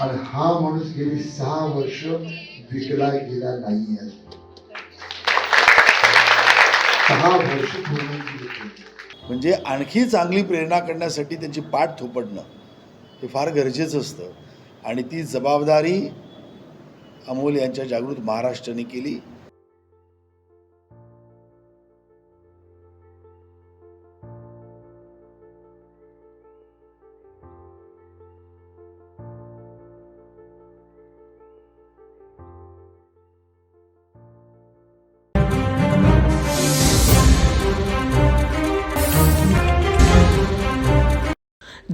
आणि हा माणूस गेली सहा वर्ष विकला गेला नाही सहा वर्ष म्हणजे आणखी चांगली प्रेरणा करण्यासाठी त्यांची पाठ थोपडणं हे फार गरजेचं असतं. आणि ती जबाबदारी अमोल यांच्या जागृत महाराष्ट्राने केली.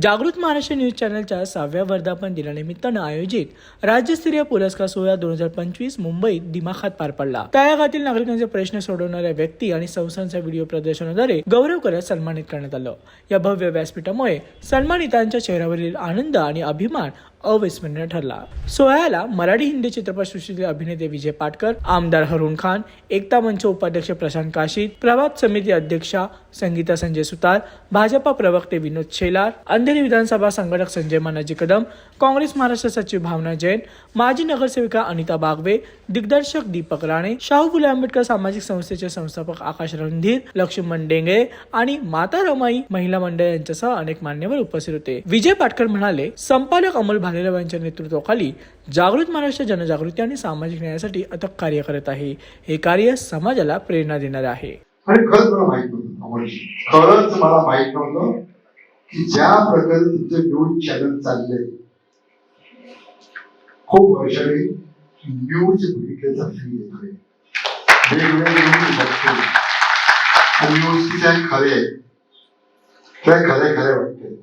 जागृत महाराष्ट्र न्यूज चॅनलच्या सहाव्या वर्धापन दिनानिमित्तानं आयोजित राज्यस्तरीय पुरस्कार सोहळा दोन हजार पंचवीस मुंबईत दिमाखात पार पडला. तळागातील नागरिकांचे प्रश्न सोडवणाऱ्या व्यक्ती आणि संस्थांच्या व्हिडिओ प्रदर्शनाद्वारे गौरव करत सन्मानित करण्यात आलं. या भव्य व्यासपीठामुळे सन्मानितांच्या चेहऱ्यावरील आनंद आणि अभिमान अविस्मरणीय ठरला. सोहळ्याला मराठी हिंदी चित्रपटसृष्टीतील अभिनेते विजय पाटकर आमदार हरुण खान एकता मंच उपाध्यक्ष प्रशांत काशीद प्रभात समिती अध्यक्षा संगीता संजय सुतार भाजपा प्रवक्ते विनोद शेलार अंधेरी विधानसभा संघटक संजय मानाजी कदम काँग्रेस महाराष्ट्र सचिव भावना जैन माजी नगरसेविका अनिता बागवे दिग्दर्शक दीपक राणे शाहू फुले आंबेडकर सामाजिक संस्थेचे संस्थापक आकाश रणधीर लक्ष्मण डेंगळे आणि माता रमाई महिला मंडळ यांच्यासह अनेक मान्यवर उपस्थित होते. विजय पाटकर म्हणाले संपादक अमोल भालेराव नेतृत्वाखाली जागृत महाराष्ट्र जनजागृती आणि सामाजिक न्यायासाठी अथक कार्य करत आहे. हे कार्य समाजाला प्रेरणा देणारे आहे. आणि खरंच मला माहीत नव्हतं खरंच मला माहीत नव्हतं की ज्या प्रकारे तुमचे न्यूज चॅनल चालले. खूप वर्षाने न्यूज बघितल्याचा फील येतोय वेगवेगळे न्यूज बघतोय आणि न्यूज किती खरे आहे त्या खऱ्या खऱ्या वाटते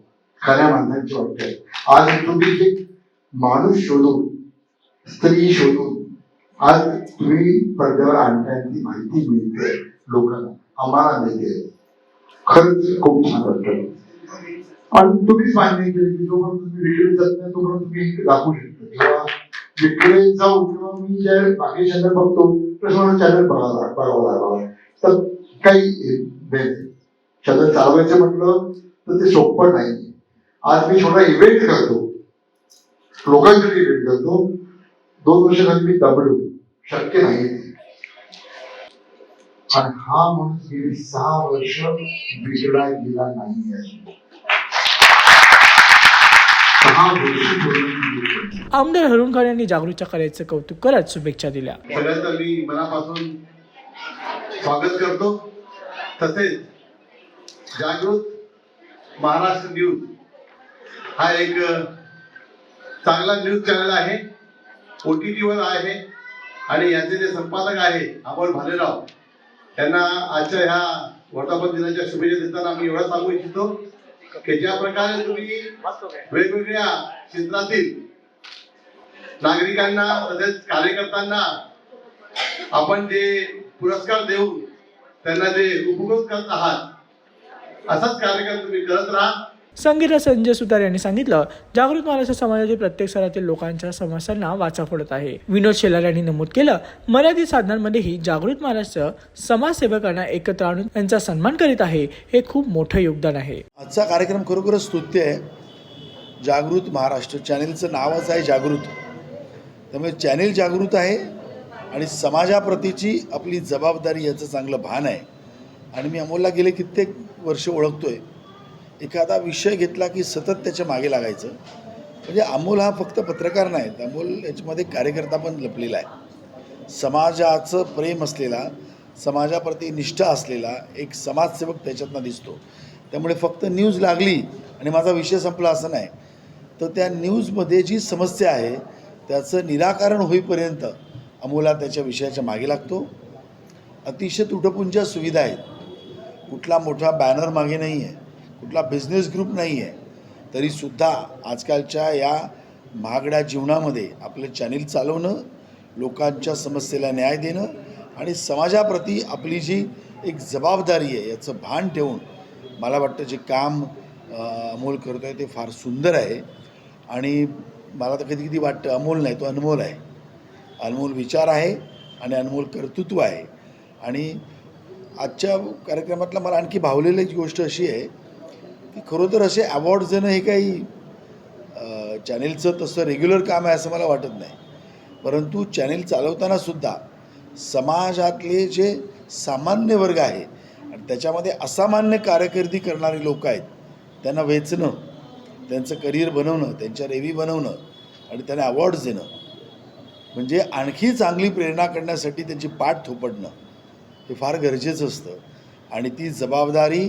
खऱ्या माणसांची वाटते आज तुम्ही एक माणूस शोधून स्त्री शोधून आज तुम्ही पडद्यावर आणताय ती माहिती मिळते लोकांना आम्हाला मिळते. खरंच खूप छान वाटतं. आणि तुम्हीच मान्य केले की जोपर्यंत तुम्ही विक्री जात नाही तोपर्यंत तुम्ही दाखवू शकता. किंवा विक्री जाऊ किंवा मी ज्या बाकी चॅनल बघतो तसं चॅनल बघायला बघावं लागला. तर काही चॅनल चालवायचं म्हटलं तर ते सोपं नाही. आज मी छोटा इव्हेंट करतो लोकांसाठी इव्हेंट करतो दोन वर्षाखाली मी दबलो शक्य नाही. आणि हा माणूस गेली सहा वर्ष बिघडला गेला नाही आहे. वर्ष. आमदार हरुण खान यांनी जागृतच्या कार्याचं कौतुक करत शुभेच्छा दिल्या. सगळ्यांचं मी मनापासून स्वागत करतो. तसेच जागृत महाराष्ट्र न्यूज हा एक चांगला न्यूज चॅनल आहे. ओ टी टीवर आहे. आणि याचे जे संपादक आहे अमोल भालेराव त्यांना आजच्या ह्या वर्धापन दिनाच्या शुभेच्छा देताना आम्ही एवढं सांगू इच्छितो की ज्या प्रकारे तुम्ही वेगवेगळ्या क्षेत्रातील नागरिकांना तसेच कार्यकर्त्यांना आपण जे पुरस्कार देऊन त्यांना जे उपकृत करत आहात असाच कार्यक्रम तुम्ही करत राहा. संगीता संजय सुतार यांनी सांगितलं जागृत महाराष्ट्र समाजातील प्रत्येक स्तरातील लोकांच्या समस्यांना वाचा फोडत आहे. विनोद शेलार यांनी नमूद केलं मर्यादित साधनांमध्येही जागृत महाराष्ट्र समाजसेवकांना एकत्र आणून त्यांचा सन्मान करीत आहे हे खूप मोठं योगदान आहे. आजचा कार्यक्रम खरोखरच स्तुत्य आहे. जागृत महाराष्ट्र चॅनेलचं नावच आहे जागृत. त्यामुळे चॅनेल जागृत आहे आणि समाजाप्रतीची आपली जबाबदारी याचं चांगलं भान आहे. आणि मी अमोलला गेले कित्येक वर्ष ओळखतोय. एखादा विषय घेतला की सतत त्याच्यामागे लागायचं. म्हणजे अमोल हा फक्त पत्रकार नाही तर अमोल याच्यामध्ये कार्यकर्ता पण लपलेला आहे. समाजाचं प्रेम असलेला समाजाप्रती निष्ठा असलेला एक समाजसेवक त्याच्यातनं दिसतो. त्यामुळे फक्त न्यूज लागली आणि माझा विषय संपला असं नाही. तर त्या न्यूजमध्ये जी समस्या आहे त्याचं निराकरण होईपर्यंत अमोला त्याच्या विषयाच्या मागे लागतो. अतिशय तुटपुंच्या सुविधा आहेत. कुठला मोठा बॅनर मागे नाही आहे कुठला बिझनेस ग्रुप नाही आहे तरीसुद्धा आजकालच्या या महागड्या जीवनामध्ये आपलं चॅनेल चालवणं लोकांच्या समस्येला न्याय देणं आणि समाजाप्रती आपली जी एक जबाबदारी आहे याचं भान ठेवून मला वाटतं जे काम अमोल करतो आहे ते फार सुंदर आहे. आणि मला तर कधी कधी वाटतं अमोल नाही तो अनमोल आहे. अनमोल विचार आहे आणि अनमोल कर्तृत्व आहे. आणि आजच्या कार्यक्रमातला मला आणखी भावलेली गोष्ट अशी आहे की खरोतर असे अवॉर्ड देणं हे काही चॅनेलचं तसं रेग्युलर काम आहे असं मला वाटत नाही. परंतु चॅनेल चालवताना सुद्धा समाजातले जे सामान्य वर्ग आहे आणि त्याच्यामध्ये असामान्य कारकिर्दी करणारी लोक आहेत त्यांना वेचणं त्यांचं करिअर बनवणं त्यांच्या रेवी बनवणं आणि त्यांना अवॉर्ड्स देणं म्हणजे आणखी चांगली प्रेरणा करण्यासाठी त्यांची पाठ थोपडणं हे फार गरजेचं असतं. आणि ती जबाबदारी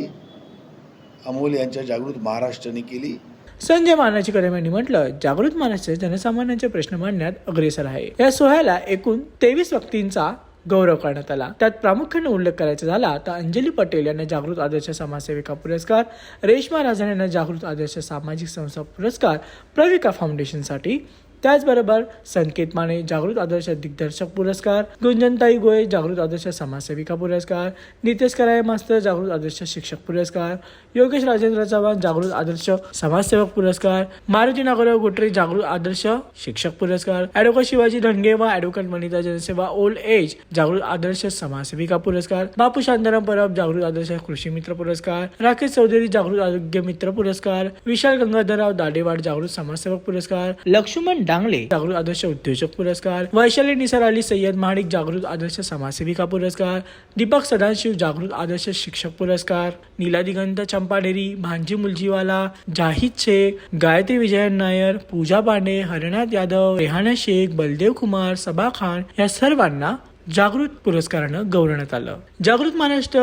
अमोल यांच्या जागृत महाराष्ट्राने केली. संजय मानाची कदम यांनी म्हटलं जागृत महाराष्ट्र जनसामान्यांचे प्रश्न मांडण्यात अग्रेसर आहे. या सोहळ्याला एकूण तेवीस व्यक्तींचा गौरव करण्यात आला. त्यात प्रामुख्याने उल्लेख करायचा झाला तर अंजली पटेल यांना जागृत आदर्श समाजसेविका पुरस्कार रेश्मा राजन यांना जागृत आदर्श सामाजिक संस्था पुरस्कार प्रविका फाउंडेशनसाठी त्याचबरोबर संकेत माने जागृत आदर्श दिग्दर्शक पुरस्कार गुंजनताई गोळे जागृत आदर्श समाजसेविका पुरस्कार नितेश कराय मास्तर जागृत आदर्श शिक्षक पुरस्कार योगेश राजेंद्र चव्हाण जागृत आदर्श समाजसेवक पुरस्कार मारुती नागोराव गोटरे जागृत आदर्श शिक्षक पुरस्कार ॲडव्होकेट शिवाजी धनगे व ॲडव्होकेट वनिता जनसेवा ओल्ड एज जागृत आदर्श समाजसेविका पुरस्कार बापू शांताराम परब जागृत आदर्श कृषी मित्र पुरस्कार राकेश चौधरी जागृत आरोग्य मित्र पुरस्कार विशाल गंगाधरराव दाडेवाड जागृत समाजसेवक पुरस्कार लक्ष्मण डांगले जागृत आदर्श उद्योजक पुरस्कार वैशाली निसार अली सय्यद महाडिक जागृत आदर्श समाजसेविका पुरस्कार दीपक सदाशिव जागृत आदर्श शिक्षक पुरस्कार नीला दिगंत चंपाडेरी भांजी मुलजीवाला जाहिद शेख गायत्री विजयन नायर पूजा पांडे हरनाथ यादव रेहाना शेख बलदेव कुमार सबा खान या सर्वांना जागृत पुरस्कारानं गौरवण्यात आलं. जागृत महाराष्ट्र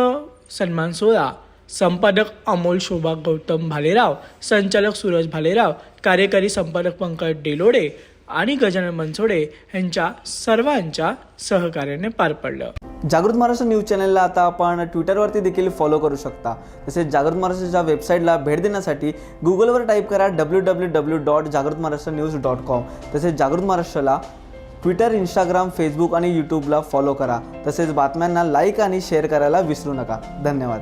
सन्मान सोहळा. संपादक अमोल शोभा गौतम भालेराव संचालक सूरज भालेराव कार्यकारी संपादक पंकज डेलोडे आणि गजानन मनसोडे यांच्या सर्वांच्या सहकार्याने पार पडलं. जागृत महाराष्ट्र न्यूज चॅनलला आता आपण ट्विटरवरती देखील फॉलो करू शकता. तसेच जागृत महाराष्ट्राच्या वेबसाईटला भेट देण्यासाठी गुगलवर टाईप करा डब्ल्यू डब्ल्यू डब्ल्यू डॉट जागृत महाराष्ट्र न्यूज डॉट कॉम तसेच जागृत महाराष्ट्राला ट्विटर इंस्टाग्राम फेसबुक आणि यूट्यूबला फॉलो करा. तसेच बातम्यांना लाईक आणि शेअर करायला विसरू नका. धन्यवाद.